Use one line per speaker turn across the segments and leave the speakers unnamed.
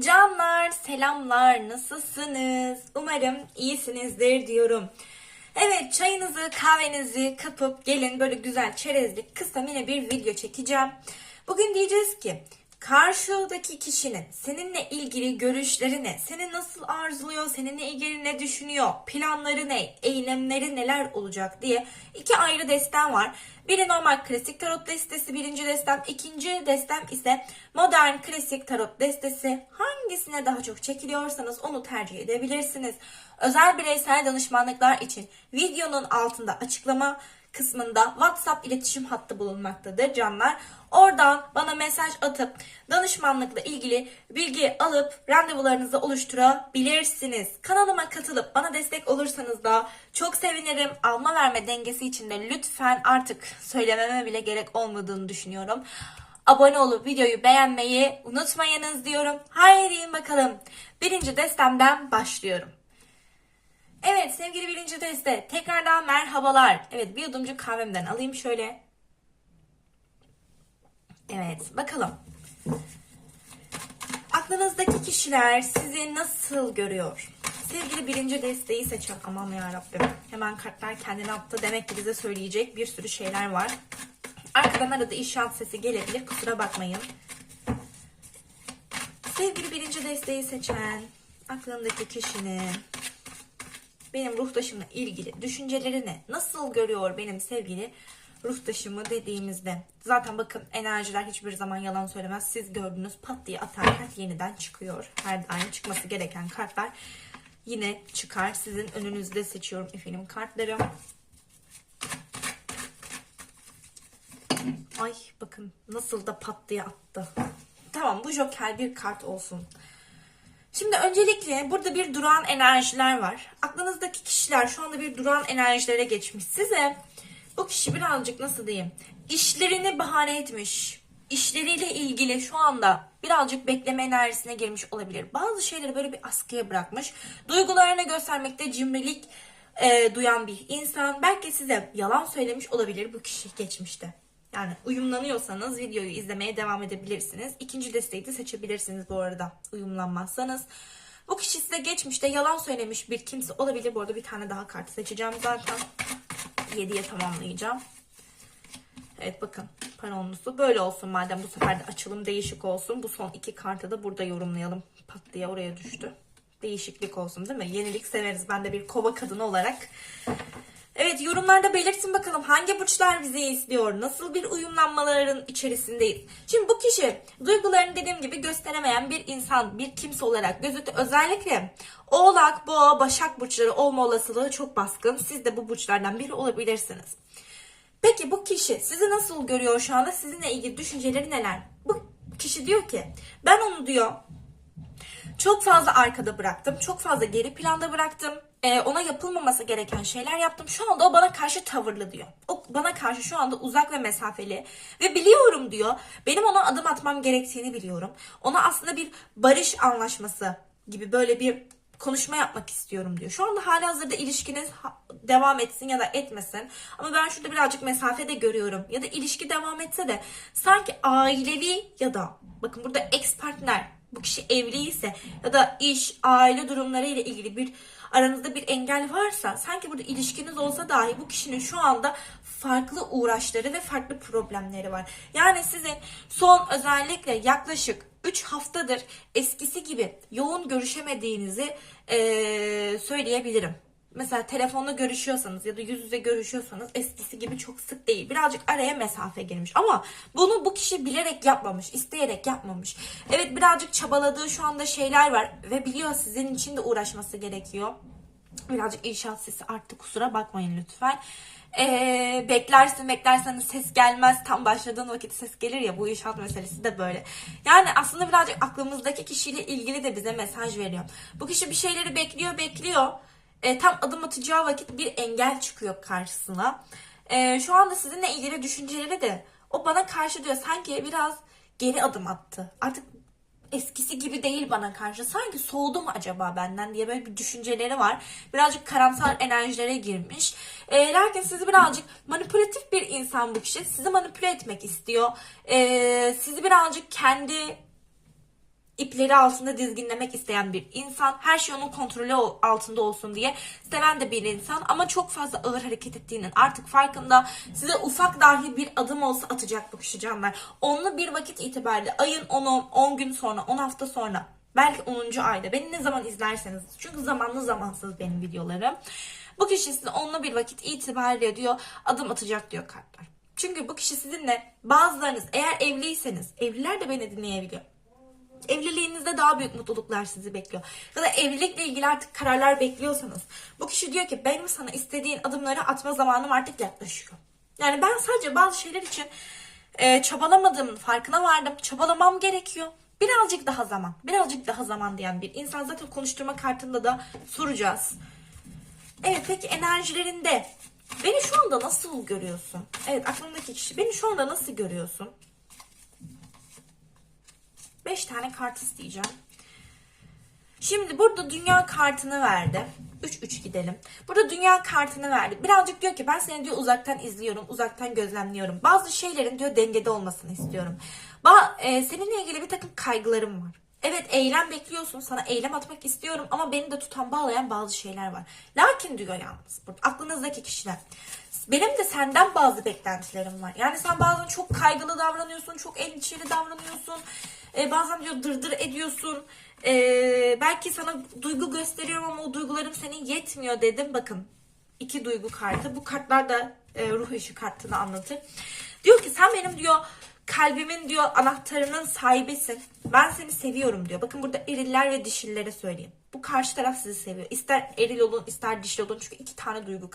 Canlar, selamlar, nasılsınız? Umarım iyisinizdir diyorum. Evet, çayınızı, kahvenizi kapıp gelin böyle güzel çerezlik kısa yine bir video çekeceğim. Bugün diyeceğiz ki karşıdaki kişinin seninle ilgili görüşleri ne? Seni nasıl arzuluyor? Seninle ilgili ne düşünüyor? Planları ne? Eylemleri neler olacak diye iki ayrı destem var. Biri normal klasik tarot destesi birinci destem. ikinci destem ise modern klasik tarot destesi. Hangisine daha çok çekiliyorsanız onu tercih edebilirsiniz. Özel bireysel danışmanlıklar için videonun altında açıklama kısmında WhatsApp iletişim hattı bulunmaktadır canlar. Oradan bana mesaj atıp danışmanlıkla ilgili bilgi alıp randevularınızı oluşturabilirsiniz. Kanalıma katılıp bana destek olursanız da çok sevinirim. Alma verme dengesi için de lütfen artık söylememe bile gerek olmadığını düşünüyorum. Abone olup videoyu beğenmeyi unutmayınız diyorum. Haydi bakalım. Birinci destemden başlıyorum. Evet sevgili birinci teste tekrardan merhabalar. Evet bir yudumcuk kahvemden alayım şöyle. Evet bakalım. Aklınızdaki kişiler sizi nasıl görüyor? Sevgili birinci desteği seçin. Aman ya Rabbim. Hemen kartlar kendini attı. Demek ki bize söyleyecek bir sürü şeyler var. Arkadan arada inşaat sesi gelebilir. Kusura bakmayın. Sevgili birinci desteği seçen aklındaki kişinin benim ruhtaşımla ilgili düşünceleri ne? Nasıl görüyor benim sevgili ruhtaşımı dediğimizde. Zaten bakın enerjiler hiçbir zaman yalan söylemez. Siz gördünüz pat diye atarken yeniden çıkıyor. Her daim çıkması gereken kartlar yine çıkar. Sizin önünüzde seçiyorum efendim kartları. Ay bakın nasıl da pat diye attı. Tamam bu joker bir kart olsun. Şimdi öncelikle burada bir duran enerjiler var. Aklınızdaki kişiler şu anda bir duran enerjilere geçmiş. Size bu kişi birazcık nasıl diyeyim? İşlerini bahane etmiş. İşleriyle ilgili şu anda birazcık bekleme enerjisine girmiş olabilir. Bazı şeyleri böyle bir askıya bırakmış. Duygularını göstermekte cimrilik e, duyan bir insan. Belki size yalan söylemiş olabilir bu kişi geçmişte. Yani uyumlanıyorsanız videoyu izlemeye devam edebilirsiniz. İkinci desteği de seçebilirsiniz bu arada uyumlanmazsanız. Bu kişi size geçmişte yalan söylemiş bir kimse olabilir. Bu arada bir tane daha kart seçeceğim zaten. 7'ye tamamlayacağım. Evet bakın paronlusu böyle olsun madem bu sefer de açılım değişik olsun. Bu son iki kartı da burada yorumlayalım. Pat diye oraya düştü. Değişiklik olsun değil mi? Yenilik severiz. Ben de bir kova kadını olarak. Evet yorumlarda belirtin bakalım hangi burçlar bizi izliyor? Nasıl bir uyumlanmaların içerisindeyiz? Şimdi bu kişi duygularını dediğim gibi gösteremeyen bir insan, bir kimse olarak gözüktü. Özellikle Oğlak, Boğa, Başak burçları olma olasılığı çok baskın. Siz de bu burçlardan biri olabilirsiniz. Peki bu kişi sizi nasıl görüyor şu anda? Sizinle ilgili düşünceleri neler? Bu kişi diyor ki ben onu diyor çok fazla arkada bıraktım. Çok fazla geri planda bıraktım. Ee, ona yapılmaması gereken şeyler yaptım. Şu anda o bana karşı tavırlı diyor. O bana karşı şu anda uzak ve mesafeli. Ve biliyorum diyor. Benim ona adım atmam gerektiğini biliyorum. Ona aslında bir barış anlaşması gibi böyle bir konuşma yapmak istiyorum diyor. Şu anda hali hazırda ilişkiniz devam etsin ya da etmesin. Ama ben şurada birazcık mesafe de görüyorum. Ya da ilişki devam etse de sanki ailevi ya da bakın burada ex partner bu kişi evliyse ya da iş, aile durumları ile ilgili bir aranızda bir engel varsa sanki burada ilişkiniz olsa dahi bu kişinin şu anda farklı uğraşları ve farklı problemleri var. Yani sizin son özellikle yaklaşık 3 haftadır eskisi gibi yoğun görüşemediğinizi eee, söyleyebilirim. Mesela telefonla görüşüyorsanız ya da yüz yüze görüşüyorsanız eskisi gibi çok sık değil. Birazcık araya mesafe girmiş. Ama bunu bu kişi bilerek yapmamış, isteyerek yapmamış. Evet birazcık çabaladığı şu anda şeyler var ve biliyor sizin için de uğraşması gerekiyor. Birazcık inşaat sesi arttı kusura bakmayın lütfen. Ee, beklersin beklersen ses gelmez tam başladığın vakit ses gelir ya bu inşaat meselesi de böyle. Yani aslında birazcık aklımızdaki kişiyle ilgili de bize mesaj veriyor. Bu kişi bir şeyleri bekliyor bekliyor. Ee, tam adım atacağı vakit bir engel çıkıyor karşısına. Ee, şu anda sizinle ilgili düşünceleri de o bana karşı diyor sanki biraz geri adım attı. Artık eskisi gibi değil bana karşı. Sanki soğudu mu acaba benden diye böyle bir düşünceleri var. Birazcık karamsar enerjilere girmiş. E, lakin sizi birazcık manipülatif bir insan bu kişi. Sizi manipüle etmek istiyor. E, sizi birazcık kendi ipleri altında dizginlemek isteyen bir insan. Her şey onun kontrolü ol- altında olsun diye seven de bir insan. Ama çok fazla ağır hareket ettiğinin artık farkında. Size ufak dahi bir adım olsa atacak bu kişi canlar. Onlu bir vakit itibariyle ayın 10'u 10 gün sonra 10 hafta sonra belki 10. ayda beni ne zaman izlerseniz çünkü zamanlı zamansız benim videolarım. Bu kişi size onunla bir vakit itibariyle diyor adım atacak diyor kartlar. Çünkü bu kişi sizinle bazılarınız eğer evliyseniz evliler de beni dinleyebiliyor. Evliliğinizde daha büyük mutluluklar sizi bekliyor. Ya da evlilikle ilgili artık kararlar bekliyorsanız. Bu kişi diyor ki benim sana istediğin adımları atma zamanım artık yaklaşıyor. Yani ben sadece bazı şeyler için e, çabalamadığımın farkına vardım. Çabalamam gerekiyor. Birazcık daha zaman, birazcık daha zaman diyen bir insan zaten konuşturma kartında da soracağız. Evet peki enerjilerinde beni şu anda nasıl görüyorsun? Evet aklımdaki kişi beni şu anda nasıl görüyorsun? 5 tane kart isteyeceğim. Şimdi burada dünya kartını verdi. 3-3 gidelim. Burada dünya kartını verdi. Birazcık diyor ki ben seni diyor uzaktan izliyorum, uzaktan gözlemliyorum. Bazı şeylerin diyor dengede olmasını istiyorum. Ba e, seninle ilgili bir takım kaygılarım var. Evet eylem bekliyorsun. Sana eylem atmak istiyorum ama beni de tutan bağlayan bazı şeyler var. Lakin diyor yalnız burada aklınızdaki kişiler. Benim de senden bazı beklentilerim var. Yani sen bazen çok kaygılı davranıyorsun, çok endişeli davranıyorsun. Ee, bazen diyor dırdır ediyorsun. Ee, belki sana duygu gösteriyorum ama o duygularım senin yetmiyor dedim. Bakın iki duygu kartı. Bu kartlar da e, ruh işi kartını anlatır. Diyor ki sen benim diyor kalbimin diyor anahtarının sahibisin. Ben seni seviyorum diyor. Bakın burada eriller ve dişillere söyleyeyim. Bu karşı taraf sizi seviyor. İster eril olun ister dişil olun. Çünkü iki tane duygu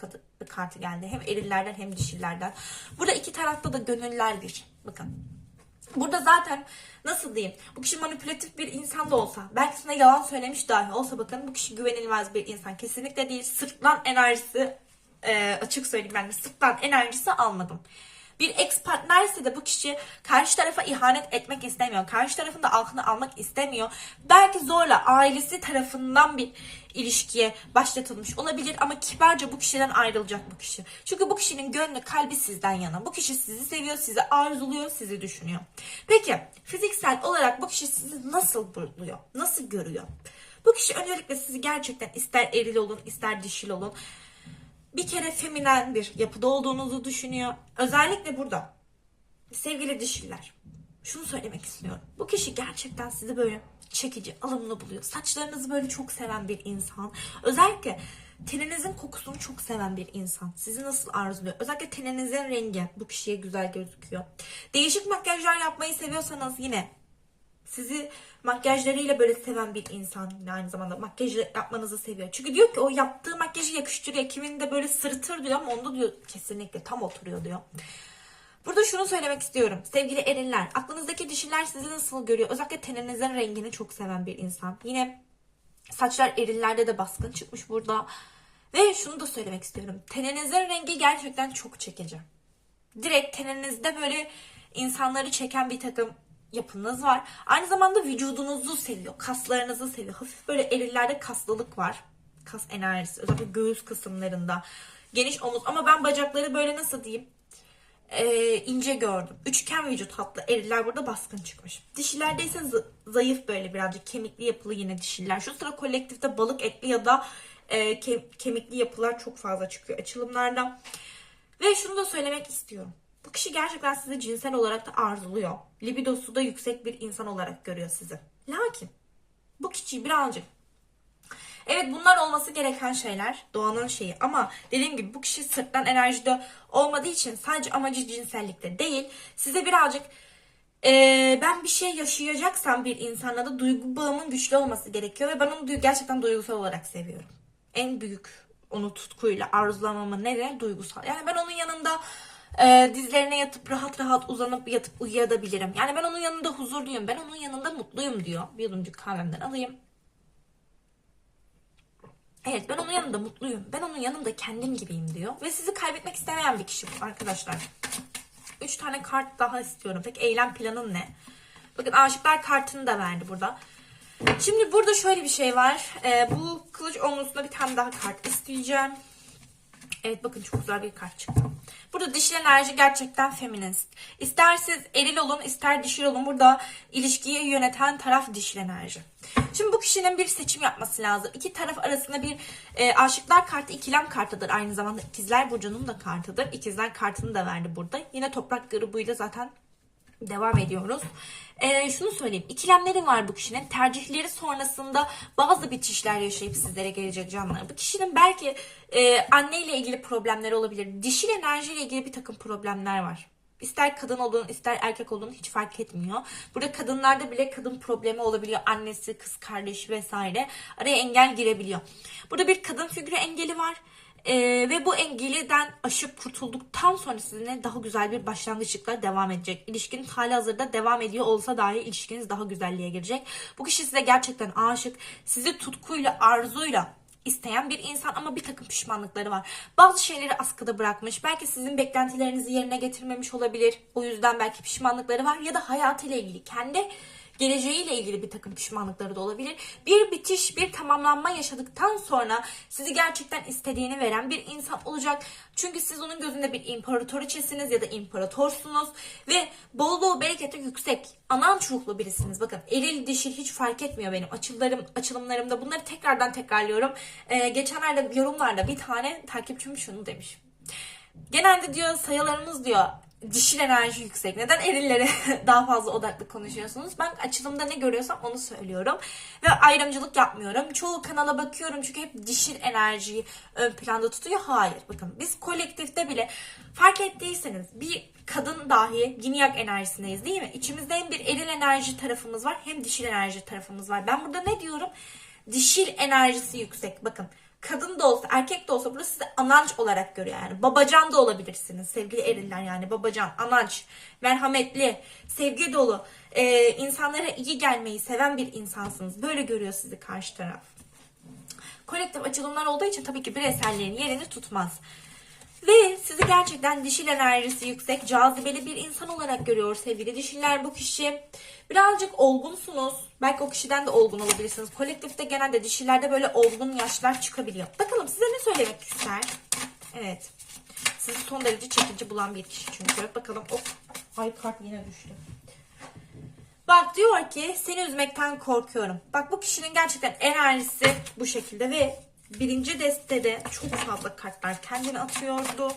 kartı geldi. Hem erillerden hem dişillerden. Burada iki tarafta da gönüller bir. Bakın. Burada zaten nasıl diyeyim bu kişi manipülatif bir insan da olsa belki sana yalan söylemiş dahi olsa bakın bu kişi güvenilmez bir insan kesinlikle değil sırtlan enerjisi e, açık söyleyeyim ben de sırtlan enerjisi almadım. Bir ex partnerse de bu kişi karşı tarafa ihanet etmek istemiyor. Karşı tarafın da altını almak istemiyor. Belki zorla ailesi tarafından bir ilişkiye başlatılmış olabilir ama kibarca bu kişiden ayrılacak bu kişi. Çünkü bu kişinin gönlü kalbi sizden yana. Bu kişi sizi seviyor, sizi arzuluyor, sizi düşünüyor. Peki fiziksel olarak bu kişi sizi nasıl buluyor? Nasıl görüyor? Bu kişi öncelikle sizi gerçekten ister eril olun, ister dişil olun bir kere feminen bir yapıda olduğunuzu düşünüyor. Özellikle burada sevgili dişiler şunu söylemek istiyorum. Bu kişi gerçekten sizi böyle çekici, alımlı buluyor. Saçlarınızı böyle çok seven bir insan. Özellikle teninizin kokusunu çok seven bir insan. Sizi nasıl arzuluyor? Özellikle teninizin rengi bu kişiye güzel gözüküyor. Değişik makyajlar yapmayı seviyorsanız yine sizi makyajlarıyla böyle seven bir insan aynı zamanda makyaj yapmanızı seviyor. Çünkü diyor ki o yaptığı makyajı yakıştırıyor. Kimin de böyle sırıtır diyor ama onda diyor kesinlikle tam oturuyor diyor. Burada şunu söylemek istiyorum. Sevgili eriller, aklınızdaki dişiler sizi nasıl görüyor? Özellikle teninizin rengini çok seven bir insan. Yine saçlar erillerde de baskın çıkmış burada. Ve şunu da söylemek istiyorum. Teninizin rengi gerçekten çok çekici direkt teninizde böyle insanları çeken bir takım yapınız var. Aynı zamanda vücudunuzu seviyor. Kaslarınızı seviyor. Hafif böyle erillerde kaslılık var. Kas enerjisi. Özellikle göğüs kısımlarında. Geniş omuz. Ama ben bacakları böyle nasıl diyeyim? Ee, ince gördüm. Üçgen vücut hatlı eriller burada baskın çıkmış. Dişilerde ise zayıf böyle birazcık kemikli yapılı yine dişiller. Şu sıra kolektifte balık etli ya da e, ke- kemikli yapılar çok fazla çıkıyor açılımlarda. Ve şunu da söylemek istiyorum. Bu kişi gerçekten sizi cinsel olarak da arzuluyor. Libidosu da yüksek bir insan olarak görüyor sizi. Lakin bu kişiyi birazcık Evet bunlar olması gereken şeyler. Doğanın şeyi. Ama dediğim gibi bu kişi sırttan enerjide olmadığı için sadece amacı cinsellikte değil. Size birazcık eee, ben bir şey yaşayacaksam bir insanla da duygu bağımın güçlü olması gerekiyor. Ve ben onu gerçekten duygusal olarak seviyorum. En büyük onu tutkuyla arzulamamın nedeni duygusal. Yani ben onun yanında eee, dizlerine yatıp rahat rahat uzanıp yatıp uyuyabilirim. Yani ben onun yanında huzurluyum. Ben onun yanında mutluyum diyor. Bir yudumcuk kahvemden alayım. Evet ben onun yanında mutluyum. Ben onun yanında kendim gibiyim diyor. Ve sizi kaybetmek istemeyen bir kişi bu arkadaşlar. Üç tane kart daha istiyorum. Peki eylem planın ne? Bakın aşıklar kartını da verdi burada. Şimdi burada şöyle bir şey var. Ee, bu kılıç omuzunda bir tane daha kart isteyeceğim. Evet bakın çok güzel bir kart çıktı. Burada dişil enerji gerçekten feminist. İster siz eril olun ister dişil olun. Burada ilişkiyi yöneten taraf dişil enerji. Şimdi bu kişinin bir seçim yapması lazım. İki taraf arasında bir e, aşıklar kartı ikilem kartıdır. Aynı zamanda ikizler burcunun da kartıdır. İkizler kartını da verdi burada. Yine toprak grubuyla zaten devam ediyoruz. Ee, şunu söyleyeyim. İkilemleri var bu kişinin. Tercihleri sonrasında bazı bitişler yaşayıp sizlere gelecek canlar. Bu kişinin belki e, anneyle ilgili problemleri olabilir. Dişil enerjiyle ilgili bir takım problemler var. İster kadın olun ister erkek olun hiç fark etmiyor. Burada kadınlarda bile kadın problemi olabiliyor. Annesi, kız kardeşi vesaire. Araya engel girebiliyor. Burada bir kadın figürü engeli var. Ee, ve bu engeliden aşıp kurtulduktan sonra sizinle daha güzel bir başlangıçlıkla devam edecek. İlişkiniz hali hazırda devam ediyor olsa dahi ilişkiniz daha güzelliğe girecek. Bu kişi size gerçekten aşık. Sizi tutkuyla, arzuyla isteyen bir insan ama bir takım pişmanlıkları var. Bazı şeyleri askıda bırakmış. Belki sizin beklentilerinizi yerine getirmemiş olabilir. O yüzden belki pişmanlıkları var ya da hayatıyla ilgili kendi geleceğiyle ilgili bir takım pişmanlıkları da olabilir. Bir bitiş, bir tamamlanma yaşadıktan sonra sizi gerçekten istediğini veren bir insan olacak. Çünkü siz onun gözünde bir imparatoriçesiniz ya da imparatorsunuz ve bolluğu, bereketi yüksek, ananç ruhlu birisiniz. Bakın eril dişil hiç fark etmiyor benim açılarım, açılımlarımda. Bunları tekrardan tekrarlıyorum. Ee, geçenlerde yorumlarda bir tane takipçim şunu demiş. Genelde diyor sayılarımız diyor dişil enerji yüksek. Neden erillere daha fazla odaklı konuşuyorsunuz? Ben açılımda ne görüyorsam onu söylüyorum. Ve ayrımcılık yapmıyorum. Çoğu kanala bakıyorum çünkü hep dişil enerjiyi ön planda tutuyor. Hayır. Bakın biz kolektifte bile fark ettiyseniz bir kadın dahi ginyak enerjisindeyiz değil mi? İçimizde hem bir eril enerji tarafımız var hem dişil enerji tarafımız var. Ben burada ne diyorum? Dişil enerjisi yüksek. Bakın kadın da olsa erkek de olsa burası sizi ananç olarak görüyor yani. Babacan da olabilirsiniz sevgili eriller yani babacan, ananç, merhametli, sevgi dolu, e, insanlara iyi gelmeyi seven bir insansınız. Böyle görüyor sizi karşı taraf. Kolektif açılımlar olduğu için tabii ki bireysellerin yerini tutmaz. Ve sizi gerçekten dişil enerjisi yüksek, cazibeli bir insan olarak görüyor sevgili dişiller bu kişi. Birazcık olgunsunuz. Belki o kişiden de olgun olabilirsiniz. Kolektifte genelde dişillerde böyle olgun yaşlar çıkabiliyor. Bakalım size ne söylemek ister? Evet. Sizi son derece çekici bulan bir kişi çünkü. Bakalım. Of. Ay kart yine düştü. Bak diyor ki seni üzmekten korkuyorum. Bak bu kişinin gerçekten enerjisi bu şekilde ve birinci destede çok fazla kartlar kendini atıyordu.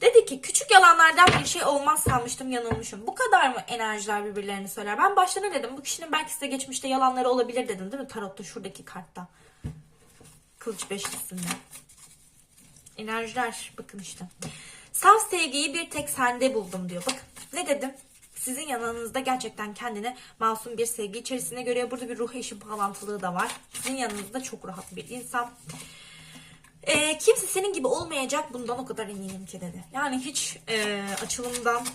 Dedi ki küçük yalanlardan bir şey olmaz sanmıştım yanılmışım. Bu kadar mı enerjiler birbirlerini söyler? Ben başta ne dedim? Bu kişinin belki size geçmişte yalanları olabilir dedim değil mi? Tarotta şuradaki kartta. Kılıç beşlisinde. Enerjiler bakın işte. Saf sevgiyi bir tek sende buldum diyor. Bakın ne dedim? Sizin yanınızda gerçekten kendini masum bir sevgi içerisinde görüyor. Burada bir ruh eşi bağlantılığı da var. Sizin yanınızda çok rahat bir insan. Ee, kimse senin gibi olmayacak bundan o kadar eminim ki dedi. Yani hiç e, açılımdan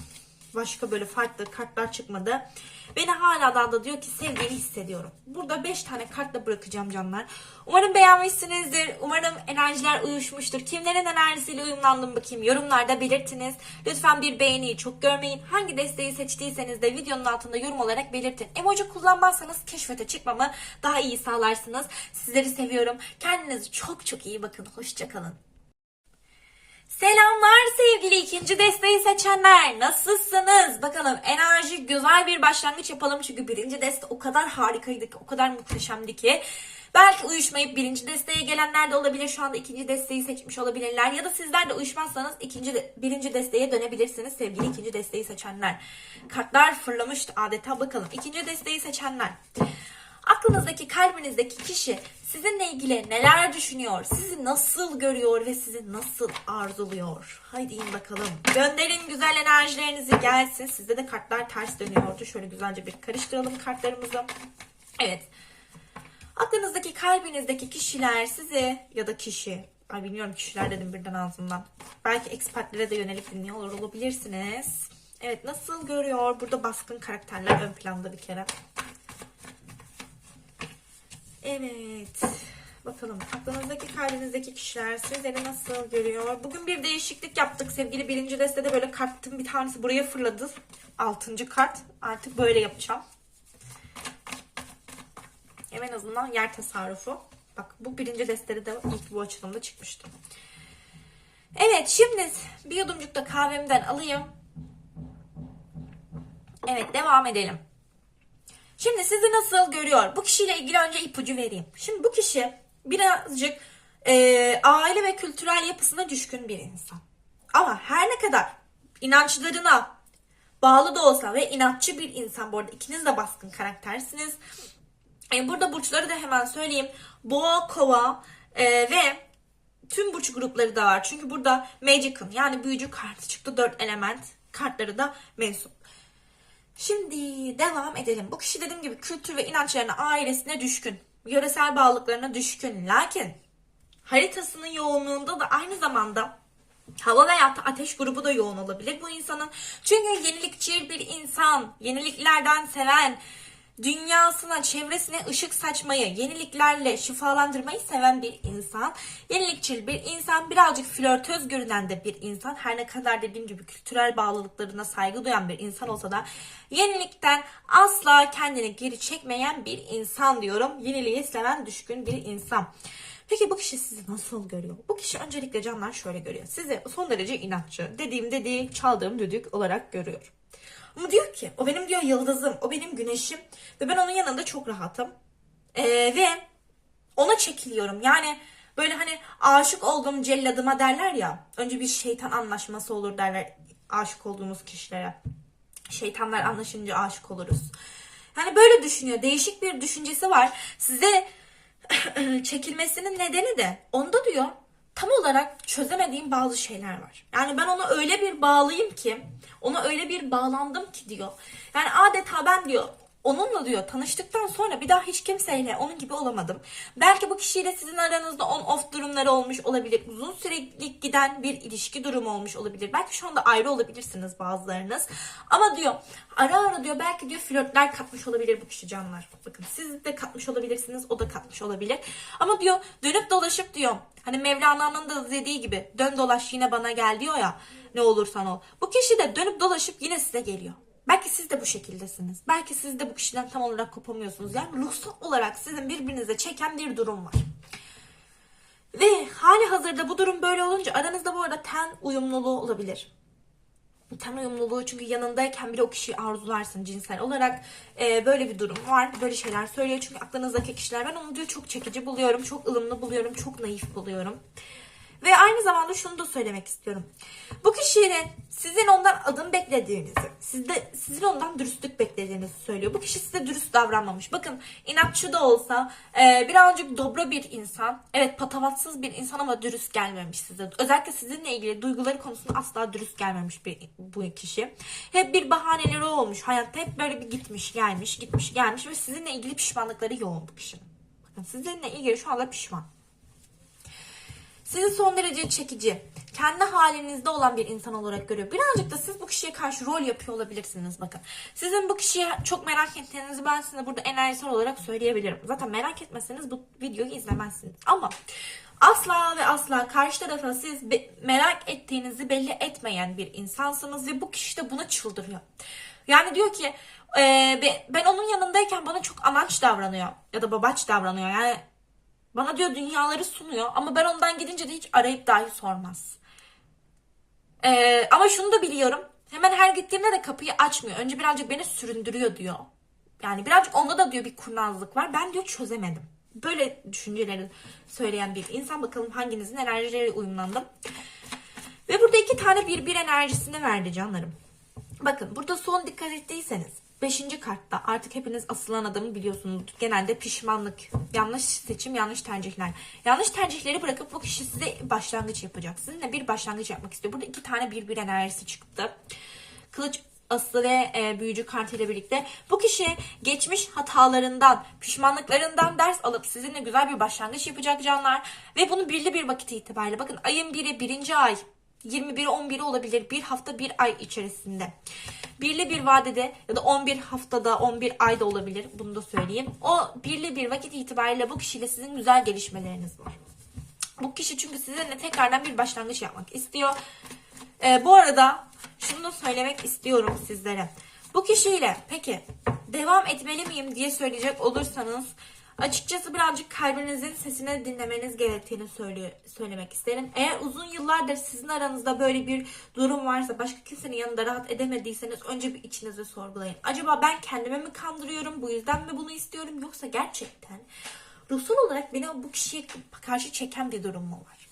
başka böyle farklı kartlar çıkmadı. Beni hala daha da diyor ki sevdiğini hissediyorum. Burada 5 tane kartla bırakacağım canlar. Umarım beğenmişsinizdir. Umarım enerjiler uyuşmuştur. Kimlerin enerjisiyle uyumlandım bakayım. Yorumlarda belirtiniz. Lütfen bir beğeniyi çok görmeyin. Hangi desteği seçtiyseniz de videonun altında yorum olarak belirtin. Emoji kullanmazsanız keşfete çıkmamı daha iyi sağlarsınız. Sizleri seviyorum. Kendinize çok çok iyi bakın. Hoşçakalın. Selamlar sevgili ikinci desteği seçenler. Nasılsınız? Bakalım enerji güzel bir başlangıç yapalım. Çünkü birinci deste o kadar harikaydı ki, o kadar muhteşemdi ki. Belki uyuşmayıp birinci desteğe gelenler de olabilir. Şu anda ikinci desteği seçmiş olabilirler. Ya da sizler de uyuşmazsanız ikinci birinci desteğe dönebilirsiniz sevgili ikinci desteği seçenler. Kartlar fırlamıştı adeta. Bakalım ikinci desteği seçenler. Aklınızdaki, kalbinizdeki kişi sizinle ilgili neler düşünüyor, sizi nasıl görüyor ve sizi nasıl arzuluyor? Haydi in bakalım. Gönderin güzel enerjilerinizi gelsin. Sizde de kartlar ters dönüyordu. Şöyle güzelce bir karıştıralım kartlarımızı. Evet. Aklınızdaki, kalbinizdeki kişiler size ya da kişi, ay bilmiyorum kişiler dedim birden ağzımdan. Belki ekspertlere de yönelip dinliyor olabilirsiniz. Evet nasıl görüyor? Burada baskın karakterler ön planda bir kere. Evet. Bakalım aklınızdaki kalbinizdeki kişiler sizleri nasıl görüyor? Bugün bir değişiklik yaptık sevgili birinci destede böyle kartın bir tanesi buraya fırladı. Altıncı kart. Artık böyle yapacağım. En azından yer tasarrufu. Bak bu birinci destede de ilk bu açılımda çıkmıştı. Evet şimdi bir yudumcuk da kahvemden alayım. Evet devam edelim. Şimdi sizi nasıl görüyor? Bu kişiyle ilgili önce ipucu vereyim. Şimdi bu kişi birazcık e, aile ve kültürel yapısına düşkün bir insan. Ama her ne kadar inançlarına bağlı da olsa ve inatçı bir insan bu arada ikiniz de baskın karaktersiniz. E, burada burçları da hemen söyleyeyim. Boğa, kova e, ve tüm burç grupları da var. Çünkü burada Magic'ın yani büyücü kartı çıktı. Dört element kartları da mensup. Şimdi devam edelim. Bu kişi dediğim gibi kültür ve inançlarına, ailesine düşkün. Yöresel bağlılıklarına düşkün. Lakin haritasının yoğunluğunda da aynı zamanda hava veya ateş grubu da yoğun olabilir bu insanın. Çünkü yenilikçi bir insan, yeniliklerden seven, dünyasına, çevresine ışık saçmayı, yeniliklerle şifalandırmayı seven bir insan. Yenilikçil bir insan, birazcık flörtöz görünen de bir insan. Her ne kadar dediğim gibi kültürel bağlılıklarına saygı duyan bir insan olsa da yenilikten asla kendini geri çekmeyen bir insan diyorum. Yeniliği seven, düşkün bir insan. Peki bu kişi sizi nasıl görüyor? Bu kişi öncelikle canlar şöyle görüyor. Sizi son derece inatçı, dediğim dediği, çaldığım düdük olarak görüyor. Ama diyor ki o benim diyor yıldızım, o benim güneşim ve ben onun yanında çok rahatım. Ee, ve ona çekiliyorum. Yani böyle hani aşık olduğum celladıma derler ya. Önce bir şeytan anlaşması olur derler aşık olduğumuz kişilere. Şeytanlar anlaşınca aşık oluruz. Yani böyle düşünüyor. Değişik bir düşüncesi var. Size çekilmesinin nedeni de onda diyor tam olarak çözemediğim bazı şeyler var. Yani ben ona öyle bir bağlıyım ki, ona öyle bir bağlandım ki diyor. Yani adeta ben diyor onunla diyor tanıştıktan sonra bir daha hiç kimseyle onun gibi olamadım. Belki bu kişiyle sizin aranızda on off durumları olmuş olabilir. Uzun sürekli giden bir ilişki durumu olmuş olabilir. Belki şu anda ayrı olabilirsiniz bazılarınız. Ama diyor ara ara diyor belki diyor flörtler katmış olabilir bu kişi canlar. Bakın siz de katmış olabilirsiniz o da katmış olabilir. Ama diyor dönüp dolaşıp diyor hani Mevlana'nın da dediği gibi dön dolaş yine bana gel diyor ya ne olursan ol. Bu kişi de dönüp dolaşıp yine size geliyor. Belki siz de bu şekildesiniz. Belki siz de bu kişiden tam olarak kopamıyorsunuz. Yani ruhsal olarak sizin birbirinize çeken bir durum var. Ve hali hazırda bu durum böyle olunca aranızda bu arada ten uyumluluğu olabilir. Ten uyumluluğu çünkü yanındayken bile o kişiyi arzularsın cinsel olarak. Ee, böyle bir durum var. Böyle şeyler söylüyor. Çünkü aklınızdaki kişiler ben onu diyor çok çekici buluyorum. Çok ılımlı buluyorum. Çok naif buluyorum. Ve aynı zamanda şunu da söylemek istiyorum. Bu kişinin sizin ondan adım beklediğinizi, sizde sizin ondan dürüstlük beklediğinizi söylüyor. Bu kişi size dürüst davranmamış. Bakın inatçı da olsa e, birazcık dobra bir insan. Evet patavatsız bir insan ama dürüst gelmemiş size. Özellikle sizinle ilgili duyguları konusunda asla dürüst gelmemiş bir bu kişi. Hep bir bahaneleri olmuş. Hayatta hep böyle bir gitmiş gelmiş, gitmiş gelmiş ve sizinle ilgili pişmanlıkları yoğun bu kişinin. Bakın sizinle ilgili şu anda pişman. Sizi son derece çekici, kendi halinizde olan bir insan olarak görüyor. Birazcık da siz bu kişiye karşı rol yapıyor olabilirsiniz bakın. Sizin bu kişiyi çok merak ettiğinizi ben size burada enerjisel olarak söyleyebilirim. Zaten merak etmezseniz bu videoyu izlemezsiniz. Ama asla ve asla karşı tarafa siz merak ettiğinizi belli etmeyen bir insansınız ve bu kişi de buna çıldırıyor. Yani diyor ki e, be- ben onun yanındayken bana çok anaç davranıyor ya da babaç davranıyor. Yani bana diyor dünyaları sunuyor ama ben ondan gidince de hiç arayıp dahi sormaz. Ee, ama şunu da biliyorum. Hemen her gittiğimde de kapıyı açmıyor. Önce birazcık beni süründürüyor diyor. Yani birazcık onda da diyor bir kurnazlık var. Ben diyor çözemedim. Böyle düşünceleri söyleyen bir insan. Bakalım hanginizin enerjileri uyumlandım. Ve burada iki tane bir bir enerjisini verdi canlarım. Bakın burada son dikkat ettiyseniz Beşinci kartta artık hepiniz asılan adamı biliyorsunuz. Genelde pişmanlık, yanlış seçim, yanlış tercihler. Yanlış tercihleri bırakıp bu kişi size başlangıç yapacak. Sizinle bir başlangıç yapmak istiyor. Burada iki tane bir bir enerjisi çıktı. Kılıç aslı ve e, büyücü kartıyla birlikte bu kişi geçmiş hatalarından, pişmanlıklarından ders alıp sizinle güzel bir başlangıç yapacak canlar. Ve bunu birli bir vakit itibariyle bakın ayın biri birinci ay 21 11 olabilir bir hafta bir ay içerisinde. Birli bir vadede ya da 11 haftada 11 ayda olabilir bunu da söyleyeyim. O birli bir vakit itibariyle bu kişiyle sizin güzel gelişmeleriniz var. Bu kişi çünkü sizinle tekrardan bir başlangıç yapmak istiyor. Ee, bu arada şunu da söylemek istiyorum sizlere. Bu kişiyle peki devam etmeli miyim diye söyleyecek olursanız Açıkçası birazcık kalbinizin sesini dinlemeniz gerektiğini söylüyor, söylemek isterim. Eğer uzun yıllardır sizin aranızda böyle bir durum varsa, başka kimsenin yanında rahat edemediyseniz önce bir içinizi sorgulayın. Acaba ben kendimi mi kandırıyorum, bu yüzden mi bunu istiyorum yoksa gerçekten ruhsal olarak beni bu kişiye karşı çeken bir durum mu var?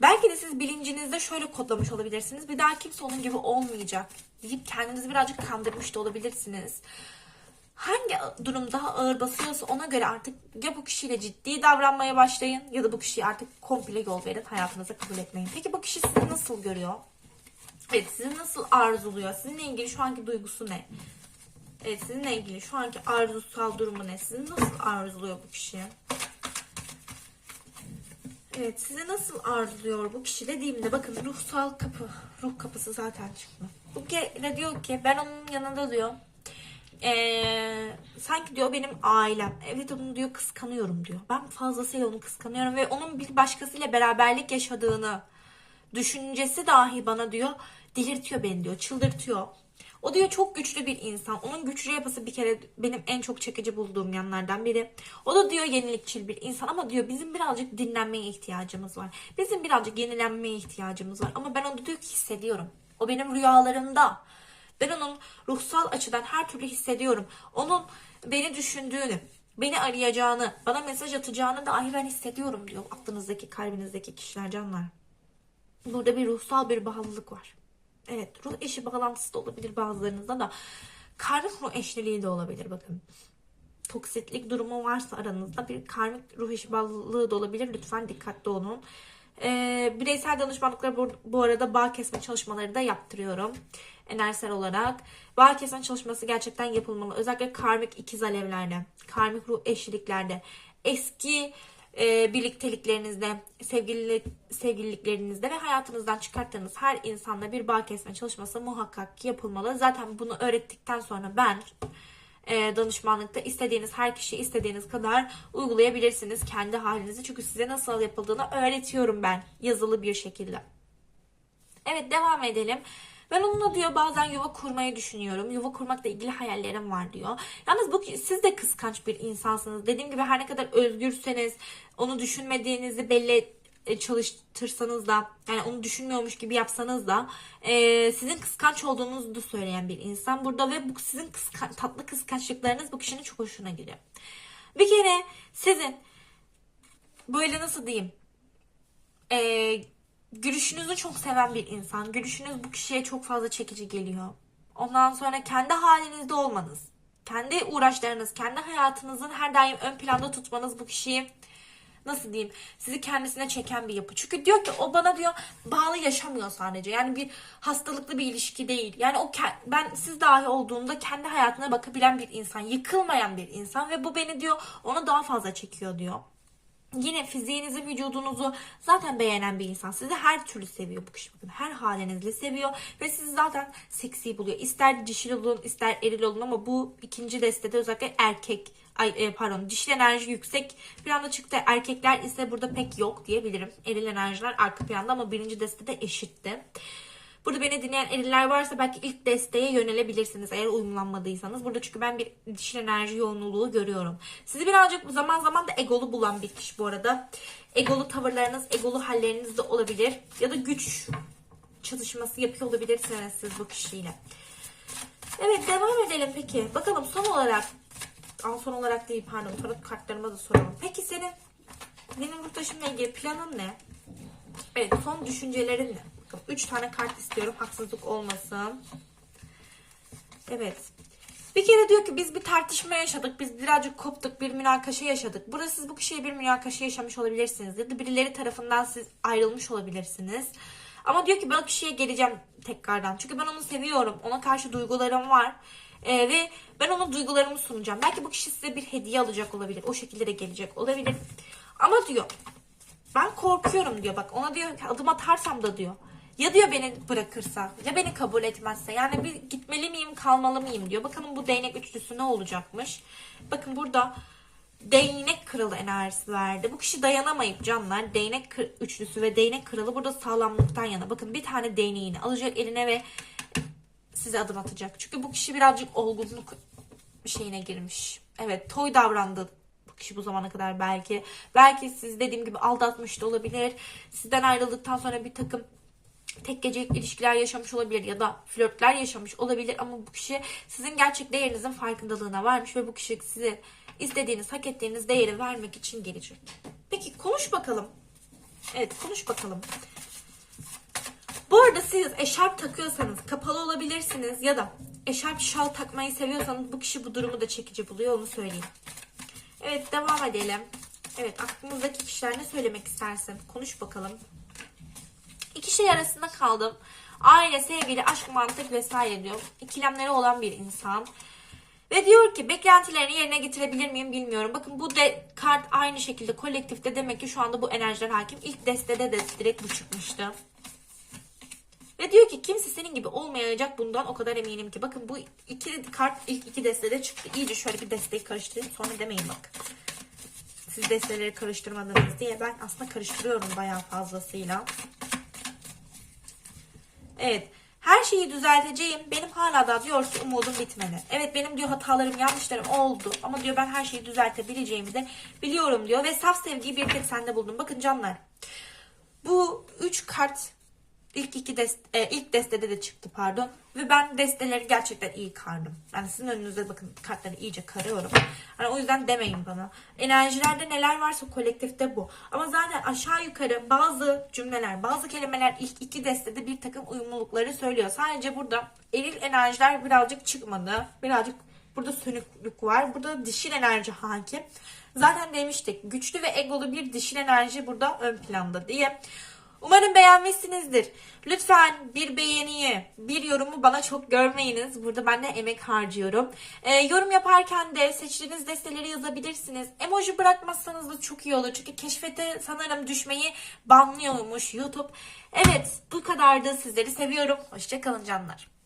Belki de siz bilincinizde şöyle kodlamış olabilirsiniz. Bir daha kimse onun gibi olmayacak deyip kendinizi birazcık kandırmış da olabilirsiniz. Hangi durum daha ağır basıyorsa ona göre artık ya bu kişiyle ciddi davranmaya başlayın ya da bu kişiyi artık komple yol verin hayatınıza kabul etmeyin. Peki bu kişi sizi nasıl görüyor? Evet sizi nasıl arzuluyor? Sizinle ilgili şu anki duygusu ne? Evet sizinle ilgili şu anki arzusal durumu ne? Sizi nasıl arzuluyor bu kişi? Evet size nasıl arzuluyor bu kişi dediğimde bakın ruhsal kapı. Ruh kapısı zaten çıktı. Bu kere diyor ki ben onun yanında diyor. Ee, sanki diyor benim ailem. Evet onu diyor kıskanıyorum diyor. Ben fazlasıyla onu kıskanıyorum ve onun bir başkasıyla beraberlik yaşadığını düşüncesi dahi bana diyor delirtiyor beni diyor. Çıldırtıyor. O diyor çok güçlü bir insan. Onun güçlü yapısı bir kere benim en çok çekici bulduğum yanlardan biri. O da diyor yenilikçil bir insan ama diyor bizim birazcık dinlenmeye ihtiyacımız var. Bizim birazcık yenilenmeye ihtiyacımız var. Ama ben onu diyor ki hissediyorum. O benim rüyalarımda. Ben onun ruhsal açıdan her türlü hissediyorum. Onun beni düşündüğünü, beni arayacağını, bana mesaj atacağını dahi ben hissediyorum diyor aklınızdaki, kalbinizdeki kişiler canlar. Burada bir ruhsal bir bağlılık var. Evet ruh eşi bağlantısı da olabilir bazılarınızda da. Karmik ruh eşliliği de olabilir bakın. Toksitlik durumu varsa aranızda bir karmik ruh eşi bağlılığı da olabilir. Lütfen dikkatli olun. Ee, bireysel danışmanlıkları bu, bu arada bağ kesme çalışmaları da yaptırıyorum. Enerjisel olarak. Bağ kesme çalışması gerçekten yapılmalı. Özellikle karmik ikiz alevlerde, karmik ruh eşliliklerde, eski e, birlikteliklerinizde, sevgililik, sevgililiklerinizde ve hayatınızdan çıkarttığınız her insanla bir bağ kesme çalışması muhakkak yapılmalı. Zaten bunu öğrettikten sonra ben e, danışmanlıkta istediğiniz her kişi istediğiniz kadar uygulayabilirsiniz kendi halinizi. Çünkü size nasıl yapıldığını öğretiyorum ben yazılı bir şekilde. Evet devam edelim. Ben onunla diyor bazen yuva kurmayı düşünüyorum. Yuva kurmakla ilgili hayallerim var diyor. Yalnız bu siz de kıskanç bir insansınız. Dediğim gibi her ne kadar özgürseniz, onu düşünmediğinizi belli e, çalıştırsanız da yani onu düşünmüyormuş gibi yapsanız da e, sizin kıskanç olduğunuzu da söyleyen bir insan burada ve bu sizin kıskan, tatlı kıskançlıklarınız bu kişinin çok hoşuna gidiyor. Bir kere sizin böyle nasıl diyeyim e, gülüşünüzü çok seven bir insan. Gülüşünüz bu kişiye çok fazla çekici geliyor. Ondan sonra kendi halinizde olmanız, kendi uğraşlarınız, kendi hayatınızın her daim ön planda tutmanız bu kişiyi nasıl diyeyim sizi kendisine çeken bir yapı. Çünkü diyor ki o bana diyor bağlı yaşamıyor sadece. Yani bir hastalıklı bir ilişki değil. Yani o ben siz dahi olduğumda kendi hayatına bakabilen bir insan, yıkılmayan bir insan ve bu beni diyor onu daha fazla çekiyor diyor. Yine fiziğinizi, vücudunuzu zaten beğenen bir insan. Sizi her türlü seviyor bu kişi. Bakın her halinizle seviyor ve sizi zaten seksi buluyor. İster dişil olun, ister eril olun ama bu ikinci destede özellikle erkek ay e, pardon dişil enerji yüksek bir anda çıktı. Erkekler ise burada pek yok diyebilirim. Eril enerjiler arka planda ama birinci destede eşitti. Burada beni dinleyen eriller varsa belki ilk desteğe yönelebilirsiniz eğer uyumlanmadıysanız. Burada çünkü ben bir dişil enerji yoğunluğu görüyorum. Sizi birazcık zaman zaman da egolu bulan bir kişi bu arada. Egolu tavırlarınız, egolu halleriniz de olabilir. Ya da güç çalışması yapıyor olabilirsiniz siz bu kişiyle. Evet devam edelim peki. Bakalım son olarak Aa, son olarak değil pardon tarot kartlarıma da soralım. Peki senin benim yurttaşımla ilgili planın ne? Evet son düşüncelerin ne? Bakın 3 tane kart istiyorum haksızlık olmasın. Evet. Bir kere diyor ki biz bir tartışma yaşadık. Biz birazcık koptuk. Bir münakaşa yaşadık. Burada siz bu kişiye bir münakaşa yaşamış olabilirsiniz. Ya da birileri tarafından siz ayrılmış olabilirsiniz. Ama diyor ki ben o kişiye geleceğim tekrardan. Çünkü ben onu seviyorum. Ona karşı duygularım var. Ee, ve ben ona duygularımı sunacağım. Belki bu kişi size bir hediye alacak olabilir. O şekilde de gelecek olabilir. Ama diyor ben korkuyorum diyor. Bak ona diyor adım atarsam da diyor. Ya diyor beni bırakırsa ya beni kabul etmezse yani bir gitmeli miyim kalmalı mıyım diyor. Bakalım bu değnek üçlüsü ne olacakmış. Bakın burada değnek kralı enerjisi verdi. Bu kişi dayanamayıp canlar değnek üçlüsü ve değnek kralı burada sağlamlıktan yana. Bakın bir tane değneğini alacak eline ve size adım atacak. Çünkü bu kişi birazcık olgunluk şeyine girmiş. Evet toy davrandı Bu kişi bu zamana kadar belki. Belki siz dediğim gibi aldatmış da olabilir. Sizden ayrıldıktan sonra bir takım tek gecelik ilişkiler yaşamış olabilir ya da flörtler yaşamış olabilir ama bu kişi sizin gerçek değerinizin farkındalığına varmış ve bu kişi size istediğiniz, hak ettiğiniz değeri vermek için gelecek. Peki konuş bakalım. Evet konuş bakalım. Bu arada siz eşarp takıyorsanız kapalı olabilirsiniz ya da eşarp şal takmayı seviyorsanız bu kişi bu durumu da çekici buluyor onu söyleyeyim. Evet devam edelim. Evet aklınızdaki kişiler ne söylemek istersin? Konuş bakalım. İki şey arasında kaldım. Aile, sevgili, aşk, mantık vesaire diyor. İkilemleri olan bir insan. Ve diyor ki beklentilerini yerine getirebilir miyim bilmiyorum. Bakın bu de kart aynı şekilde kolektifte demek ki şu anda bu enerjiler hakim. İlk destede de direkt bu çıkmıştı. Ve diyor ki kimse senin gibi olmayacak bundan o kadar eminim ki. Bakın bu iki kart ilk iki destede çıktı. İyice şöyle bir desteği karıştırayım sonra demeyin bak. Siz desteleri karıştırmadınız diye ben aslında karıştırıyorum bayağı fazlasıyla. Evet. Her şeyi düzelteceğim. Benim hala da diyor umudum bitmedi. Evet benim diyor hatalarım yanlışlarım oldu. Ama diyor ben her şeyi düzeltebileceğimi de biliyorum diyor. Ve saf sevgiyi bir tek sende buldum. Bakın canlar. Bu üç kart ilk iki dest e, ilk destede de çıktı pardon. Ve ben desteleri gerçekten iyi kardım. Yani sizin önünüzde bakın kartları iyice karıyorum. Hani o yüzden demeyin bana. Enerjilerde neler varsa kolektifte bu. Ama zaten aşağı yukarı bazı cümleler, bazı kelimeler ilk iki destede bir takım uyumlulukları söylüyor. Sadece burada eril enerjiler birazcık çıkmadı. Birazcık burada sönüklük var. Burada dişil enerji hakim. Zaten demiştik güçlü ve egolu bir dişil enerji burada ön planda diye. Umarım beğenmişsinizdir. Lütfen bir beğeniyi, bir yorumu bana çok görmeyiniz. Burada ben de emek harcıyorum. Ee, yorum yaparken de seçtiğiniz desteleri yazabilirsiniz. Emoji bırakmazsanız da çok iyi olur. Çünkü keşfete sanırım düşmeyi banlıyormuş YouTube. Evet bu kadardı. Sizleri seviyorum. Hoşçakalın canlar.